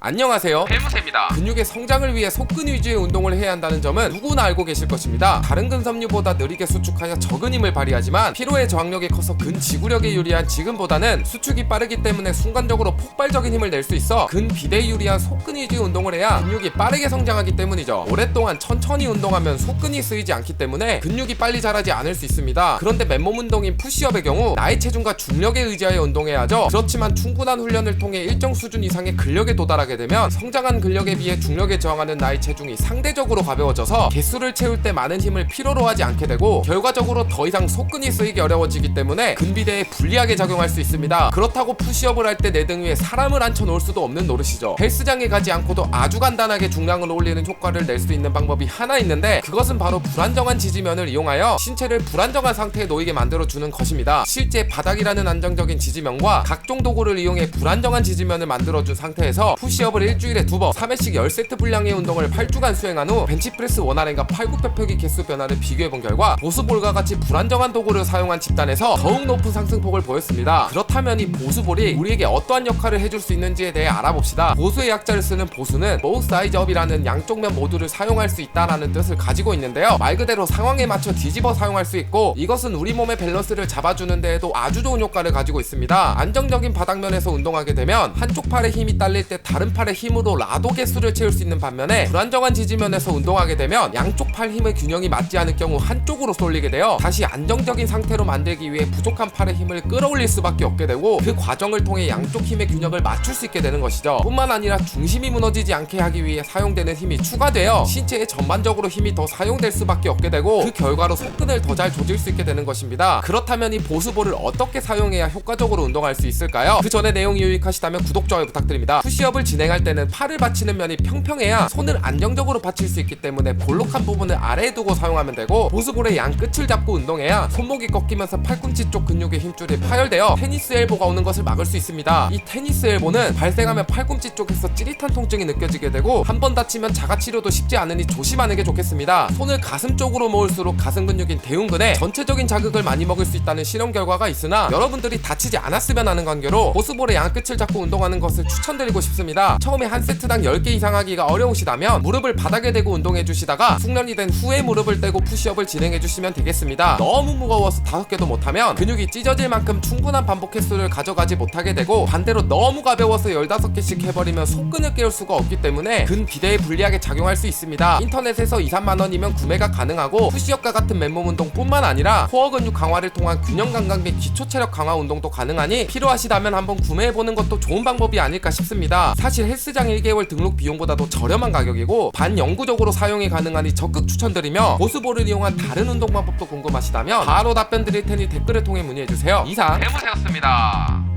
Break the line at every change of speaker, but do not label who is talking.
안녕하세요.
해무새입니다.
근육의 성장을 위해 속근 위주의 운동을 해야 한다는 점은 누구나 알고 계실 것입니다. 다른 근섬유보다 느리게 수축하여 적은 힘을 발휘하지만 피로의 저항력이 커서 근지구력에 유리한 지금보다는 수축이 빠르기 때문에 순간적으로 폭발적인 힘을 낼 수 있어 근비대에 유리한 속근 위주의 운동을 해야 근육이 빠르게 성장하기 때문이죠. 오랫동안 천천히 운동하면 속근이 쓰이지 않기 때문에 근육이 빨리 자라지 않을 수 있습니다. 그런데 맨몸 운동인 푸시업의 경우 나의 체중과 중력에 의지하여 운동해야 하죠. 그렇지만 충분한 훈련을 통해 일정 수준 이상의 근력에 도달하 게 되면 성장한 근력에 비해 중력에 저항하는 나의 체중이 상대적으로 가벼워져서 개수를 채울 때 많은 힘을 필요로 하지 않게 되고 결과적으로 더 이상 속근이 쓰이기 어려워지기 때문에 근비대에 불리하게 작용할 수 있습니다. 그렇다고 푸시업을 할 때 내 등 위에 사람을 앉혀 놓을 수도 없는 노릇이죠. 헬스장에 가지 않고도 아주 간단하게 중량을 올리는 효과를 낼 수 있는 방법이 하나 있는데 그것은 바로 불안정한 지지면을 이용하여 신체를 불안정한 상태에 놓이게 만들어 주는 것입니다. 실제 바닥이라는 안정적인 지지면과 각종 도구를 이용해 불안정한 지지면을 만들어 준 상태에서 푸시 업을 일주일에 두 번, 3회씩 10세트 분량의 운동을 8주간 수행한 후 벤치프레스 원활행과 팔굽혀펴기 개수 변화를 비교해 본 결과 보수볼과 같이 불안정한 도구를 사용한 집단에서 더욱 높은 상승폭을 보였습니다. 그렇다면 이 보수볼이 우리에게 어떠한 역할을 해줄 수 있는지에 대해 알아봅시다. 보수의 약자를 쓰는 보수는 both sides up이라는 양쪽 면 모두를 사용할 수 있다라는 뜻을 가지고 있는데요. 말 그대로 상황에 맞춰 뒤집어 사용할 수 있고 이것은 우리 몸의 밸런스를 잡아주는 데에도 아주 좋은 효과를 가지고 있습니다. 안정적인 바닥면에서 운동하게 되면 한쪽 팔에 힘이 딸릴 때 다른 팔의 힘으로 라도 개수를 채울 수 있는 반면에 불안정한 지지면에서 운동하게 되면 양쪽 팔 힘의 균형이 맞지 않을 경우 한쪽으로 쏠리게 되어 다시 안정적인 상태로 만들기 위해 부족한 팔의 힘을 끌어올릴 수밖에 없게 되고 그 과정을 통해 양쪽 힘의 균형을 맞출 수 있게 되는 것이죠. 뿐만 아니라 중심이 무너지지 않게 하기 위해 사용되는 힘이 추가되어 신체에 전반적으로 힘이 더 사용될 수밖에 없게 되고 그 결과로 속근을 더 잘 조질 수 있게 되는 것입니다. 그렇다면 이 보수볼을 어떻게 사용해야 효과적으로 운동할 수 있을까요? 그 전에 내용이 유익하시다면 구독 좋아요 부탁드립니다. 푸시업을 진 행할 때는 팔을 받치는 면이 평평해야 손을 안정적으로 받칠 수 있기 때문에 볼록한 부분을 아래에 두고 사용하면 되고 보수볼의 양 끝을 잡고 운동해야 손목이 꺾이면서 팔꿈치 쪽 근육의 힘줄이 파열되어 테니스 엘보가 오는 것을 막을 수 있습니다. 이 테니스 엘보는 발생하면 팔꿈치 쪽에서 찌릿한 통증이 느껴지게 되고 한 번 다치면 자가치료도 쉽지 않으니 조심하는 게 좋겠습니다. 손을 가슴 쪽으로 모을수록 가슴 근육인 대흉근에 전체적인 자극을 많이 먹을 수 있다는 실험 결과가 있으나 여러분들이 다치지 않았으면 하는 관계로 보스볼의 양 끝을 잡고 운동하는 것을 추천드리고 싶습니다. 처음에 한 세트당 10개 이상 하기가 어려우시다면 무릎을 바닥에 대고 운동해 주시다가 숙련이 된 후에 무릎을 떼고 푸시업을 진행해 주시면 되겠습니다. 너무 무거워서 5개도 못하면 근육이 찢어질 만큼 충분한 반복 횟수를 가져가지 못하게 되고 반대로 너무 가벼워서 15개씩 해버리면 속근을 깨울 수가 없기 때문에 근 비대에 불리하게 작용할 수 있습니다. 인터넷에서 2, 3만 원이면 구매가 가능하고 푸시업과 같은 맨몸 운동뿐만 아니라 코어 근육 강화를 통한 균형 감각 및 기초 체력 강화 운동도 가능하니 필요하시다면 한번 구매해 보는 것도 좋은 방법이 아닐까 싶습니다. 사실 헬스장 1개월 등록 비용보다 도 저렴한 가격이고 반영구적으로 사용이 가능하니 적극 추천드리며 보스볼을 이용한 다른 운동 방법도 궁금하시다면 바로 답변 드릴 테니 댓글을 통해 문의해 주세요. 이상
해무새였습니다.